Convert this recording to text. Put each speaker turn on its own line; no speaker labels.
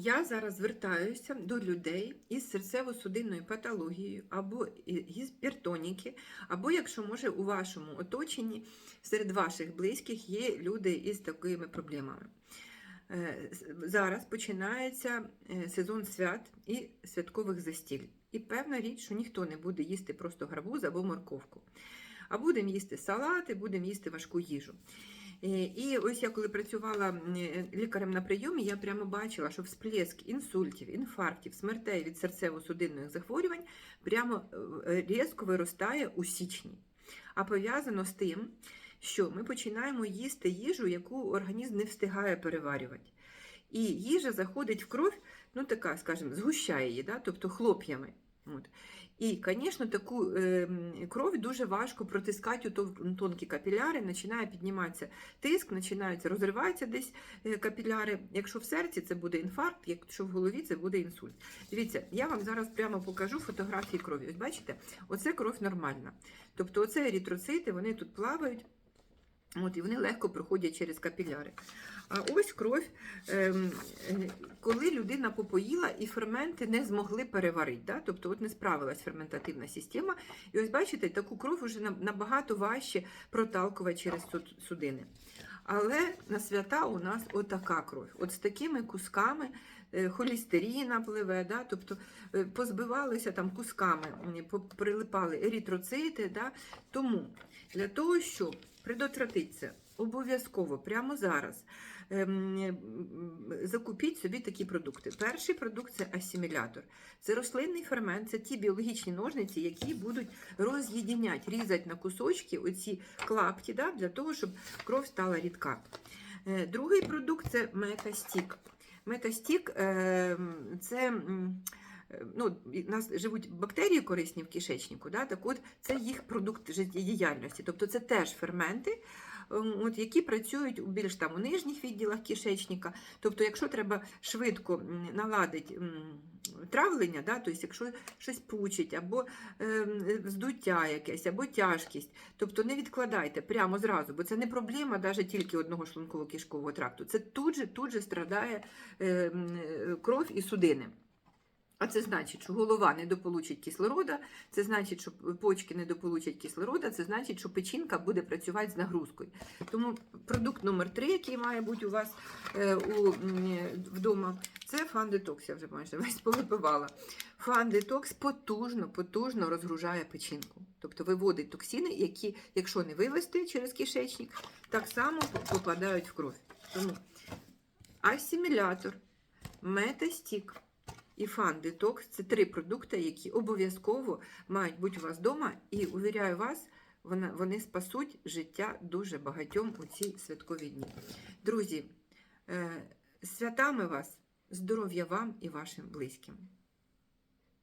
Я зараз звертаюся до людей із серцево-судинною патологією або гіпертоніки, або, якщо може, у вашому оточенні серед ваших близьких є люди із такими проблемами. Е, Зараз починається е, сезон свят і святкових застіль. І певна річ, що ніхто не буде їсти просто гарбуз або морковку. А будемо їсти салати, будемо їсти важку їжу. Е, І ось я коли працювала е, лікарем на прийомі, я прямо бачила, що всплеск інсультів, інфарктів, смертей від серцево-судинних захворювань прямо е, різко виростає у січні. А пов'язано з тим, що ми починаємо їсти їжу, яку організм не встигає переварювати. І їжа заходить в кров, ну така, скажімо, згущає її, да? тобто хлоп'ями. От. І, звісно, таку е, кров дуже важко протискати у тонкі капіляри, починає підніматися тиск, починаються, розриваються десь е, капіляри. Якщо в серці це буде інфаркт, якщо в голові це буде інсульт. Дивіться, я вам зараз прямо покажу фотографії крові. Ось бачите, оце кров нормальна. Тобто оце ерітроцити, вони тут плавають. От, і вони легко проходять через капіляри. А ось кров, ем, коли людина попоїла і ферменти не змогли переварити. Да? Тобто от не справилась ферментативна система. І ось бачите, таку кров вже на- набагато важче проталкувати через суд- судини. Але на свята у нас отака кров. От з такими кусками е, холістеріна пливе, да? тобто е, позбивалися там кусками, прилипали ерітроцити. Да? Тому для того, щоб предотвратити це, обов'язково прямо зараз ем, закупіть собі такі продукти. Перший продукт це асимілятор. Це рослинний фермент, це ті біологічні ножниці, які будуть роз'єдиняти, різати на кусочки оці клапті, да, для того, щоб кров стала рідка. Е, Другий продукт це метастік. Метастік ем, це. е, Ну, в нас живуть бактерії корисні в кишечнику, да? так от це їх продукт життєдіяльності. Тобто це теж ферменти, от, які працюють у більш там у нижніх відділах кишечника. Тобто, якщо треба швидко наладити травлення, да? тобто, якщо щось пучить, або ем, здуття якесь, або тяжкість, тобто не відкладайте прямо зразу, бо це не проблема навіть тільки одного шлунково-кишкового тракту. Це тут же, тут же страдає ем, е, кров і судини. А це значить, що голова не дополучить кислорода, це значить, що почки не дополучать кислорода, це значить, що печінка буде працювати з нагрузкою. Тому продукт номер три, який має бути у вас е, у, вдома, це фан-детокс. Я вже майже весь повипивала. Фан-детокс потужно, потужно розгружає печінку. Тобто виводить токсини, які, якщо не вивести через кишечник, так само попадають в кров. Тому асимілятор, метастік і фан детокс це три продукти, які обов'язково мають бути у вас вдома. І увіряю вас, вони спасуть життя дуже багатьом у ці святкові дні. Друзі, е, святами вас, здоров'я вам і вашим близьким.